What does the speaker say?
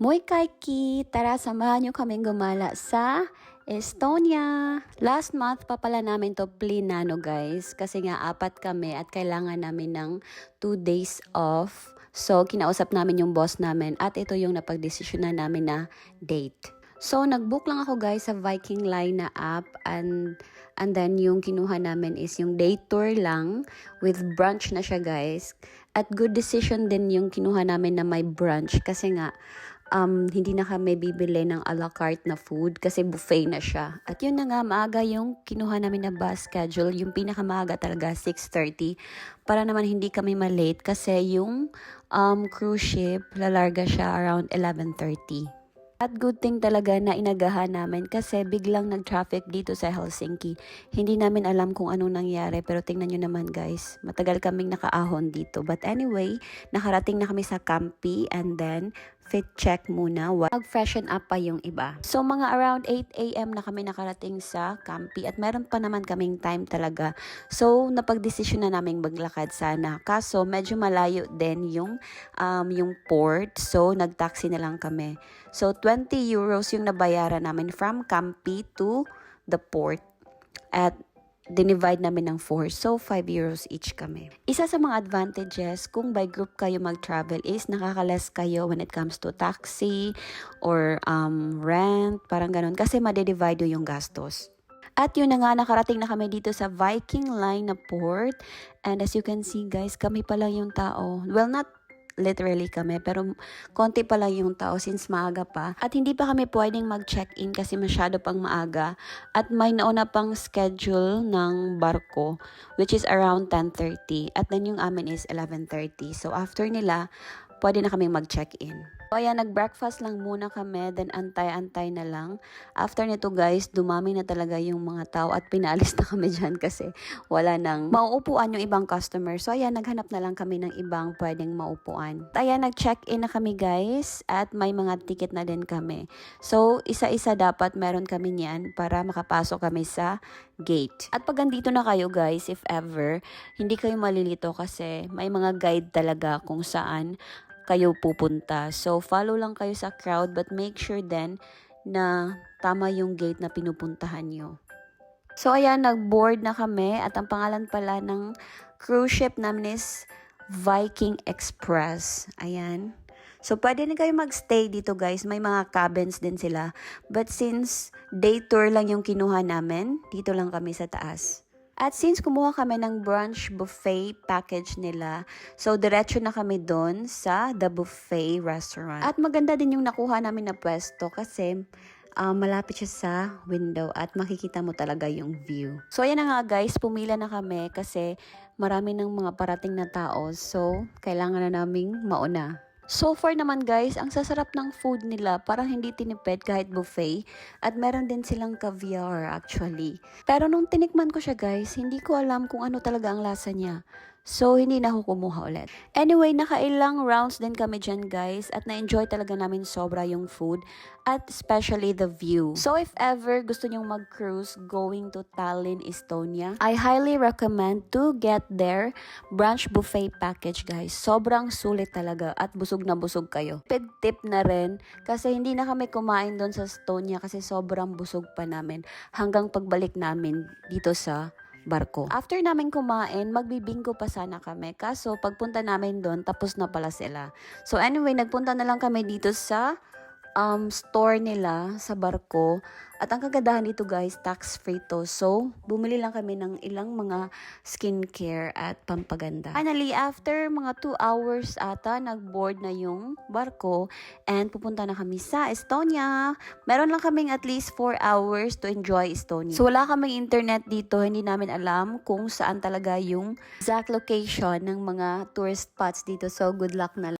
Moy Kaiki! Tara, samahan nyo kaming gumala sa Estonia. Last month pa pala namin to plinano guys. Kasi nga apat kami at kailangan namin ng 2 days off. So, kinausap namin yung boss namin at ito yung napagdesisyonan namin na date. So, nag-book lang ako guys sa Viking Line na app and and then yung kinuha namin is yung day tour lang with brunch na siya guys. At good decision din yung kinuha namin na may brunch kasi nga um, hindi na kami bibili ng a la carte na food kasi buffet na siya. At yun na nga, maaga yung kinuha namin na bus schedule, yung pinakamaaga talaga, 6.30, para naman hindi kami malate kasi yung um, cruise ship, lalarga siya around 11.30. At good thing talaga na inagahan namin kasi biglang nag-traffic dito sa Helsinki. Hindi namin alam kung anong nangyari pero tingnan nyo naman guys, matagal kaming nakaahon dito. But anyway, nakarating na kami sa Campi and then fit check muna. Mag-freshen up pa yung iba. So mga around 8 a.m. na kami nakarating sa Campi at meron pa naman kaming time talaga. So napagdesisyon na namin maglakad sana. Kaso medyo malayo din yung, um, yung port. So nag-taxi na lang kami. So 20 euros yung nabayaran namin from Campi to the port. At dinivide namin ng 4. So, 5 euros each kami. Isa sa mga advantages kung by group kayo mag-travel is nakakalas kayo when it comes to taxi or um, rent, parang ganun. Kasi madedivide yung gastos. At yun na nga, nakarating na kami dito sa Viking Line na port. And as you can see guys, kami pa lang yung tao. Well, not literally kami. Pero konti pa lang yung tao since maaga pa. At hindi pa kami pwedeng mag-check-in kasi masyado pang maaga. At may nauna pang schedule ng barko which is around 10.30. At then yung amin is 11.30. So after nila, pwede na kami mag-check-in. So ayan, nag-breakfast lang muna kami, then antay-antay na lang. After nito guys, dumami na talaga yung mga tao at pinaalis na kami dyan kasi wala nang mauupuan yung ibang customer. So ayan, naghanap na lang kami ng ibang pwedeng maupuan. At ayan, nag-check-in na kami guys at may mga ticket na din kami. So isa-isa dapat meron kami niyan para makapasok kami sa gate. At pag andito na kayo guys, if ever, hindi kayo malilito kasi may mga guide talaga kung saan kayo pupunta. So, follow lang kayo sa crowd but make sure then na tama yung gate na pinupuntahan nyo. So, ayan, nag-board na kami at ang pangalan pala ng cruise ship namin is Viking Express. Ayan. So, pwede na kayo magstay dito guys. May mga cabins din sila. But since day tour lang yung kinuha namin, dito lang kami sa taas. At since kumuha kami ng brunch buffet package nila, so diretso na kami doon sa The Buffet Restaurant. At maganda din yung nakuha namin na pwesto kasi uh, malapit siya sa window at makikita mo talaga yung view. So ayan na nga guys, pumila na kami kasi marami ng mga parating na tao. So kailangan na naming mauna. So far naman guys, ang sasarap ng food nila, parang hindi tinipid kahit buffet. At meron din silang caviar actually. Pero nung tinikman ko siya guys, hindi ko alam kung ano talaga ang lasa niya. So, hindi na ako kumuha ulit. Anyway, nakailang rounds din kami dyan guys at na-enjoy talaga namin sobra yung food at especially the view. So, if ever gusto nyong mag-cruise going to Tallinn, Estonia, I highly recommend to get their brunch buffet package guys. Sobrang sulit talaga at busog na busog kayo. Ped tip na rin kasi hindi na kami kumain doon sa Estonia kasi sobrang busog pa namin hanggang pagbalik namin dito sa barko. After namin kumain, magbibingko pa sana kami. Kaso, pagpunta namin doon, tapos na pala sila. So anyway, nagpunta na lang kami dito sa um, store nila sa barko. At ang kagandahan dito guys, tax-free to. So, bumili lang kami ng ilang mga skincare at pampaganda. Finally, after mga 2 hours ata, nag-board na yung barko and pupunta na kami sa Estonia. Meron lang kaming at least 4 hours to enjoy Estonia. So, wala kaming internet dito. Hindi namin alam kung saan talaga yung exact location ng mga tourist spots dito. So, good luck na lang.